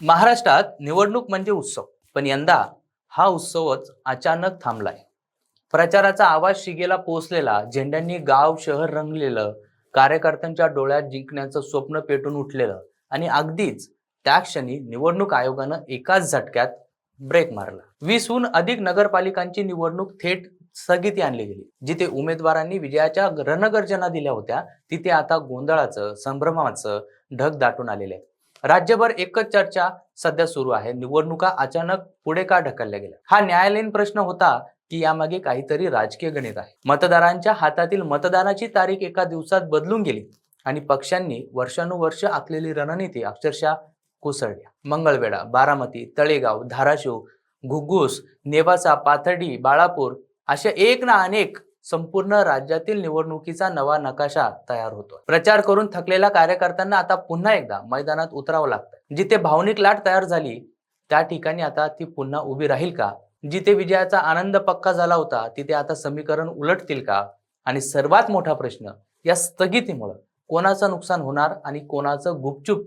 महाराष्ट्रात निवडणूक म्हणजे उत्सव. पण यंदा हा उत्सवच अचानक थांबलाय. प्रचाराचा आवाज शिगेला पोहोचलेला झेंड्यांनी गाव शहर रंगलेलं कार्यकर्त्यांच्या डोळ्यात जिंकण्याचं स्वप्न पेटून उठलेलं आणि अगदीच त्या क्षणी निवडणूक आयोगानं एकाच झटक्यात ब्रेक मारला. वीसहून अधिक नगरपालिकांची निवडणूक थेट स्थगिती आणली गेली. जिथे उमेदवारांनी विजयाच्या रणगर्जना दिल्या होत्या तिथे आता गोंधळाचं संभ्रमाचं ढग दाटून आलेले आहे. राज्यभर एकच चर्चा सध्या सुरू आहे. निवडणुका अचानक पुढे का ढकलल्या गेल्या? हा न्यायालयीन प्रश्न होता की यामागे काहीतरी राजकीय गणित आहे. मतदारांच्या हातातील मतदानाची तारीख एका दिवसात बदलून गेली आणि पक्षांनी वर्षानुवर्ष आखलेली रणनीती अक्षरशः कोसळल्या मंगळवेढा बारामती तळेगाव धाराशिव घुग्गुस नेवासा पाथर्डी बाळापूर अशा एक ना अनेक संपूर्ण राज्यातील निवडणुकीचा नवा नकाशा तयार होतो प्रचार करून थकलेल्या कार्यकर्त्यांना आता पुन्हा एकदा मैदानात उतरावं लागतं जिथे भावनिक लाट तयार झाली त्या ठिकाणी आता ती पुन्हा उभी राहील का? जिथे विजयाचा आनंद पक्का झाला होता तिथे आता समीकरण उलटतील का? आणि सर्वात मोठा प्रश्न या स्थगितीमुळं कोणाचं नुकसान होणार आणि कोणाचं गुपचूप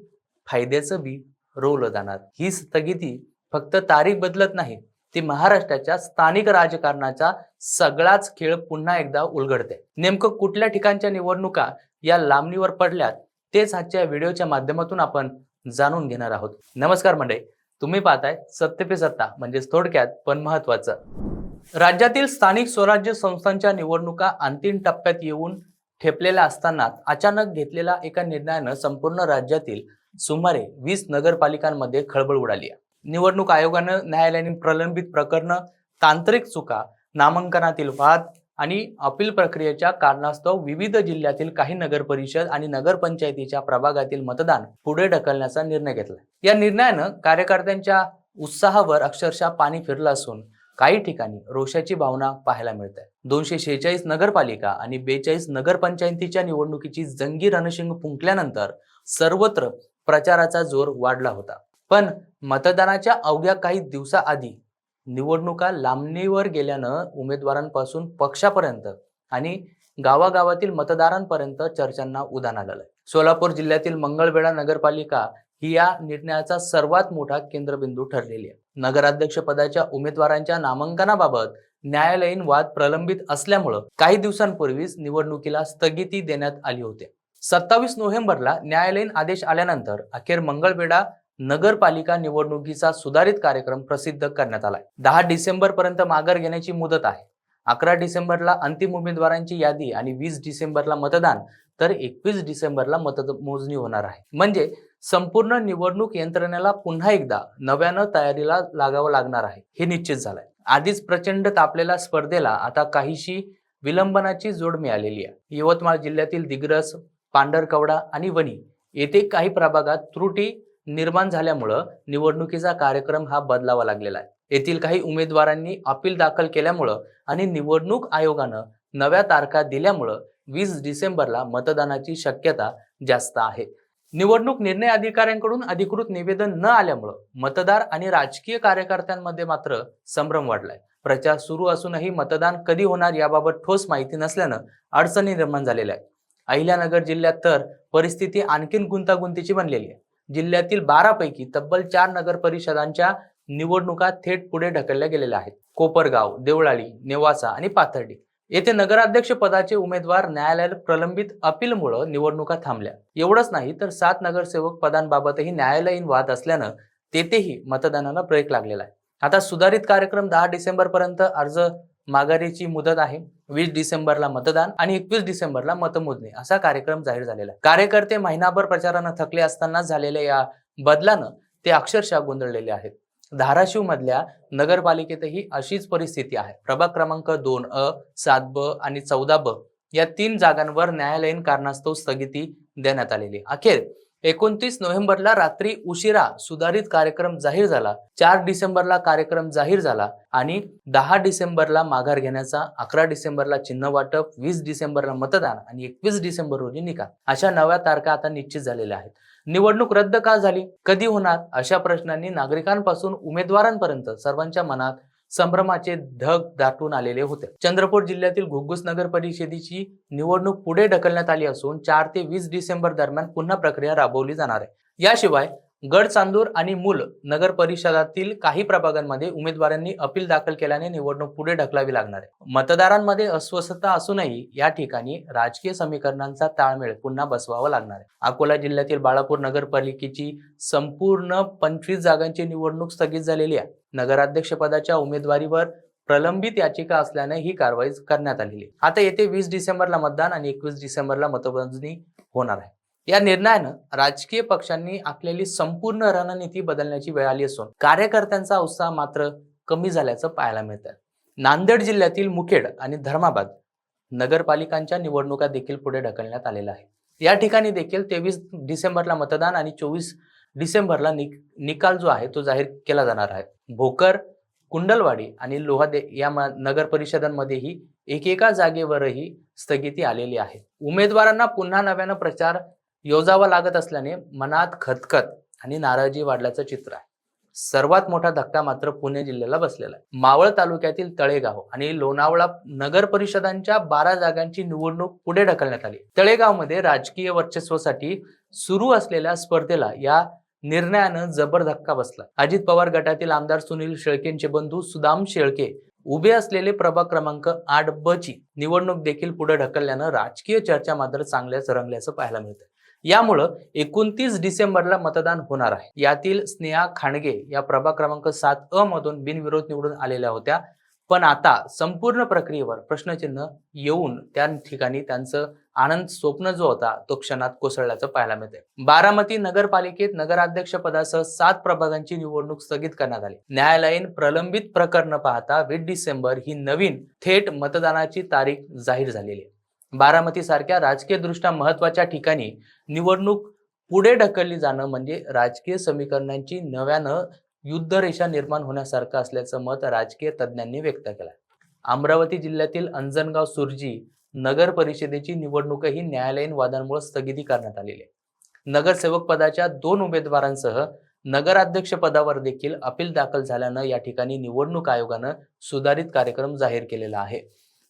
फायद्याचं बी रोवलं जाणार? ही स्थगिती फक्त तारीख बदलत नाही ती महाराष्ट्राच्या स्थानिक राजकारणाचा सगळाच खेळ पुन्हा एकदा उलगडते. नेमकं कुठल्या ठिकाणच्या निवडणुका या लांबणीवर पडल्यात तेच आजच्या व्हिडिओच्या माध्यमातून आपण जाणून घेणार आहोत. नमस्कार मंडळी तुम्ही पाहताय सत्य पे सत्ता म्हणजेच थोडक्यात पण महत्वाचं राज्यातील स्थानिक स्वराज्य संस्थांच्या निवडणुका अंतिम टप्प्यात येऊन ठेपलेल्या असताना अचानक घेतलेल्या एका निर्णयानं संपूर्ण राज्यातील सुमारे वीस नगरपालिकांमध्ये खळबळ उडाली आहे. निवडणूक आयोगानं न्यायालयाने प्रलंबित प्रकरणं तांत्रिक चुका नामांकनातील वाद आणि अपील प्रक्रियेच्या कारणास्तव विविध जिल्ह्यातील काही नगर परिषद आणि नगरपंचायतीच्या प्रभागातील मतदान पुढे ढकलण्याचा निर्णय घेतला. या निर्णयानं कार्यकर्त्यांच्या उत्साहावर अक्षरशः पाणी फिरलं असून काही ठिकाणी रोषाची भावना पाहायला मिळत. आहे दोनशे शेहेचाळीस नगरपालिका आणि बेचाळीस नगरपंचायतीच्या निवडणुकीची जंगी रणशिंग फुंकल्यानंतर सर्वत्र प्रचाराचा जोर वाढला होता. पण मतदानाच्या अवघ्या काही दिवसाआधी निवडणुका लांबणीवर गेल्यानं उमेदवारांपासून पक्षापर्यंत आणि गावागावातील मतदारांपर्यंत चर्चांना उधाण आलेलं आहे. सोलापूर जिल्ह्यातील मंगळवेढा नगरपालिका ही या निर्णयाचा सर्वात मोठा केंद्रबिंदू ठरलेली आहे. नगराध्यक्ष पदाच्या उमेदवारांच्या नामांकनाबाबत न्यायालयीन वाद प्रलंबित असल्यामुळं काही दिवसांपूर्वीच निवडणुकीला स्थगिती देण्यात आली होती. सत्तावीस नोव्हेंबरला न्यायालयीन आदेश आल्यानंतर अखेर मंगळवेढा नगरपालिका निवडणुकीचा सुधारित कार्यक्रम प्रसिद्ध करण्यात आलाय. दहा डिसेंबर पर्यंत माघार घेण्याची मुदत आहे. अकरा डिसेंबरला अंतिम उमेदवारांची यादी आणि वीस डिसेंबरला मतदान तर एकवीस डिसेंबरला मतमोजणी होणार आहे. म्हणजे संपूर्ण निवडणूक यंत्रणेला पुन्हा एकदा नव्यानं तयारीला लागावं लागणार आहे हे निश्चित झालंय. आधीच प्रचंड तापलेल्या स्पर्धेला आता काहीशी विलंबनाची जोड मिळालेली आहे. यवतमाळ जिल्ह्यातील दिग्रस पांढरकवडा आणि वणी येथे काही प्रभागात त्रुटी निर्माण झाल्यामुळं निवडणुकीचा कार्यक्रम हा बदलावा लागलेला आहे. येथील काही उमेदवारांनी अपील दाखल केल्यामुळं आणि निवडणूक आयोगानं नव्या तारखा दिल्यामुळं वीस डिसेंबरला मतदानाची शक्यता जास्त आहे. निवडणूक निर्णय अधिकाऱ्यांकडून अधिकृत निवेदन न आल्यामुळं मतदार आणि राजकीय कार्यकर्त्यांमध्ये मात्र संभ्रम वाढलाय. प्रचार सुरू असूनही मतदान कधी होणार याबाबत ठोस माहिती नसल्यानं अडचणी निर्माण झालेल्या आहेत. अहिल्यानगर जिल्ह्यात तर परिस्थिती आणखीन गुंतागुंतीची बनलेली आहे. जिल्ह्यातील बारापैकी तब्बल चार नगर परिषदांच्या निवडणुका थेट पुढे ढकलल्या गेलेल्या आहेत. कोपरगाव देवळाली नेवासा आणि पाथर्डी येथे नगराध्यक्ष पदाचे उमेदवार न्यायालयात प्रलंबित अपीलमुळे निवडणुका थांबल्या. एवढंच नाही तर सात नगरसेवक पदांबाबतही न्यायालयीन वाद असल्यानं तेथेही मतदानाला ब्रेक लागलेला आहे. आता सुधारित कार्यक्रम दहा डिसेंबर पर्यंत अर्ज माघारीची मुदत आहे. वीस डिसेंबरला मतदान आणि एकवीस डिसेंबरला मतमोजणी असा कार्यक्रम जाहीर झालेला आहे. कार्यकर्ते महिनाभर प्रचारानं थकले असताना झालेल्या या बदलानं ते अक्षरशः गोंधळलेले आहेत. धाराशिव मधल्या नगरपालिकेतही अशीच परिस्थिती आहे. प्रभाग क्रमांक दोन अ सात ब आणि चौदा ब या तीन जागांवर न्यायालयीन कारणास्तव स्थगिती देण्यात आलेली अखेर एकोणतीस नोव्हेंबरला रात्री उशिरा सुधारित कार्यक्रम जाहीर झाला चार डिसेंबरला कार्यक्रम जाहीर झाला आणि दहा डिसेंबरला माघार घेण्याचा अकरा डिसेंबरला चिन्ह वाटप वीस डिसेंबरला मतदान आणि एकवीस डिसेंबर रोजी निकाल अशा नव्या तारखा आता निश्चित झालेल्या आहेत. निवडणूक रद्द का झाली? कधी होणार? अशा प्रश्नांनी नागरिकांपासून उमेदवारांपर्यंत सर्वांच्या मनात संभ्रमाचे धग दाटून आलेले होते. चंद्रपूर जिल्ह्यातील घुग्गुस नगर परिषदेची निवडणूक पुढे ढकलण्यात आली असून चार ते वीस डिसेंबर दरम्यान पुन्हा प्रक्रिया राबवली जाणार आहे. याशिवाय गड चांदूर आणि मूल नगर परिषदातील काही प्रभागांमध्ये उमेदवारांनी अपील दाखल केल्याने निवडणूक पुढे ढकलावी लागणार आहे. मतदारांमध्ये अस्वस्थता असूनही या ठिकाणी राजकीय समीकरणांचा ताळमेळ पुन्हा बसवावा लागणार आहे. अकोला जिल्ह्यातील बाळापूर नगरपालिकेची संपूर्ण पंचवीस जागांची निवडणूक स्थगित झालेली आहे. नगराध्यक्षपदाच्या उमेदवारीवर प्रलंबित याचिका असल्याने ही कारवाई करण्यात आलेली आहे. आता येते वीस डिसेंबरला मतदान आणि एकवीस डिसेंबरला मतमोजणी होणार आहे. या निर्णयानं राजकीय पक्षांनी आखलेली संपूर्ण रणनीती बदलण्याची वेळ आली असून कार्यकर्त्यांचा उत्साह मात्र कमी झाल्याचं पाहायला मिळतं नांदेड जिल्ह्यातील मुखेड आणि धर्माबाद नगरपालिकांच्या निवडणुका देखील पुढे ढकलण्यात आलेल्या आहे या ठिकाणी देखील तेवीस डिसेंबरला मतदान आणि चोवीस डिसेंबरला निक निकाल जो आहे तो जाहीर केला जाणार आहे. भोकर कुंडलवाडी आणि लोहादे या म- नगर परिषदांमध्येही एकेका जागेवरही स्थगिती आलेली आहे. उमेदवारांना पुन्हा नव्यानं प्रचार योजावा लागत असल्याने मनात खतखत आणि नाराजी वाढल्याचं चित्र आहे. सर्वात मोठा धक्का मात्र पुणे जिल्ह्याला बसलेला आहे. मावळ तालुक्यातील तळेगाव आणि लोणावळा नगर परिषदांच्या बारा जागांची निवडणूक पुढे ढकलण्यात आली. तळेगावमध्ये राजकीय वर्चस्वासाठी सुरू असलेल्या स्पर्धेला या निर्णयानं जबर धक्का बसला. अजित पवार गटातील आमदार सुनील शेळकेंचे बंधू सुदाम शेळके उभे असलेले प्रभाग क्रमांक आठ ब ची निवडणूक देखील पुढे ढकलल्यानं राजकीय चर्चा मात्र चांगल्याच रंगल्याचं पाहायला मिळतं. यामुळं एकोणतीस डिसेंबरला मतदान होणार आहे. यातील स्नेहा खांडगे या प्रभाग क्रमांक सात अ मधून बिनविरोध निवडून आलेल्या होत्या. पण आता संपूर्ण प्रक्रियेवर प्रश्नचिन्ह येऊन त्या ठिकाणी त्यांचं आनंद स्वप्न जो होता तो क्षणात कोसळल्याचं पाहायला मिळते बारामती नगरपालिकेत नगराध्यक्ष पदासह सात प्रभागांची निवडणूक स्थगित करण्यात आली. न्यायालयीन प्रलंबित प्रकरण पाहता वीस डिसेंबर ही नवीन थेट मतदानाची तारीख जाहीर झालेली आहे. बारामती सारख्या राजकीय दृष्ट्या महत्त्वाच्या ठिकाणी निवडणूक पुढे ढकलली जाणं म्हणजे राजकीय समीकरणांची नव्यानं युद्धरेषा निर्माण होण्यासारखं असल्याचं मत राजकीय तज्ज्ञांनी व्यक्त केलं अमरावती जिल्ह्यातील अंजनगाव सुरजी नगर परिषदेची निवडणूकही न्यायालयीन वादांमुळे स्थगिती करण्यात आलेली आहे. नगरसेवक पदाच्या दोन उमेदवारांसह नगराध्यक्ष पदावर देखील अपील दाखल झाल्यानं या ठिकाणी निवडणूक आयोगानं सुधारित कार्यक्रम जाहीर केलेला आहे.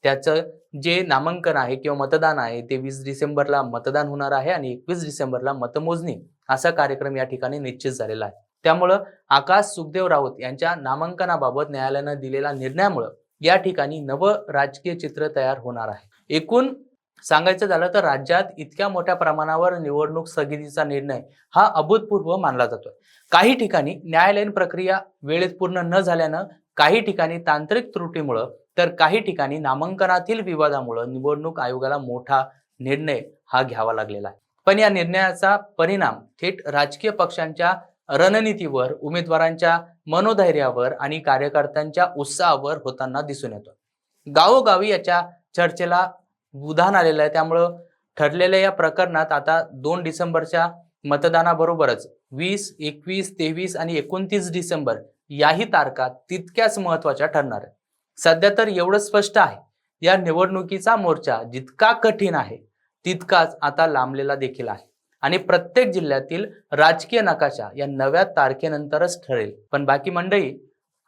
त्याचं जे नामांकन आहे किंवा मतदान आहे ते वीस डिसेंबरला मतदान होणार आहे आणि एकवीस डिसेंबरला मतमोजणी असा कार्यक्रम या ठिकाणी निश्चित झालेला आहे. त्यामुळं आकाश सुखदेव राऊत यांच्या नामांकनाबाबत न्यायालयानं दिलेल्या निर्णयामुळं या ठिकाणी नवं राजकीय चित्र तयार होणार आहे. एकूण सांगायचं झालं तर राज्यात इतक्या मोठ्या प्रमाणावर निवडणूक स्थगितीचा निर्णय हा अभूतपूर्व मानला जातोय. काही ठिकाणी न्यायालयीन प्रक्रिया वेळेत पूर्ण न झाल्यानं काही ठिकाणी तांत्रिक त्रुटीमुळं तर काही ठिकाणी नामांकनातील विवादामुळं निवडणूक आयोगाला मोठा निर्णय हा घ्यावा लागलेला आहे. पण या निर्णयाचा परिणाम थेट राजकीय पक्षांच्या रणनीतीवर उमेदवारांच्या मनोधैर्यावर आणि कार्यकर्त्यांच्या उत्साहावर होताना दिसून येतो. गावोगावी याच्या चर्चेला उधाण आलेलं आहे. त्यामुळं ठरलेल्या या प्रकरणात आता दोन डिसेंबरच्या मतदानाबरोबरच वीस एकवीस तेवीस आणि एकोणतीस डिसेंबर याही तारखा तितक्याच महत्त्वाच्या ठरणार आहेत. सध्या तर एवढं स्पष्ट आहे. या निवडणुकीचा मोर्चा जितका कठीण आहे तितकाच आता लांबलेला देखील आहे. आणि प्रत्येक जिल्ह्यातील राजकीय नकाशा या नव्या तारखेनंतरच ठरेल. पण बाकी मंडळी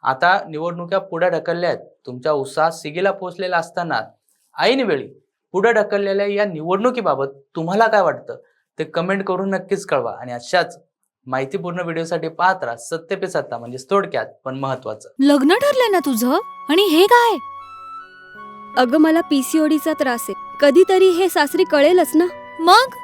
आता निवडणुका पुढे ढकलल्या आहेत. तुमच्या उत्साह सिगीला पोहोचलेला असताना ऐन वेळी पुढे ढकललेल्या या निवडणुकीबाबत तुम्हाला काय वाटतं? ते कमेंट करून नक्कीच कळवा. आणि अशाच माहितीपूर्ण व्हिडिओसाठी पाहत राहा सत्य पे सत्ता म्हणजे थोडक्यात पण महत्वाचं लग्न ठरलंय ना तुझं? आणि हे काय? अगं मला पीसीओडीचा त्रास आहे. कधीतरी हे सासरी कळेलच ना? मग?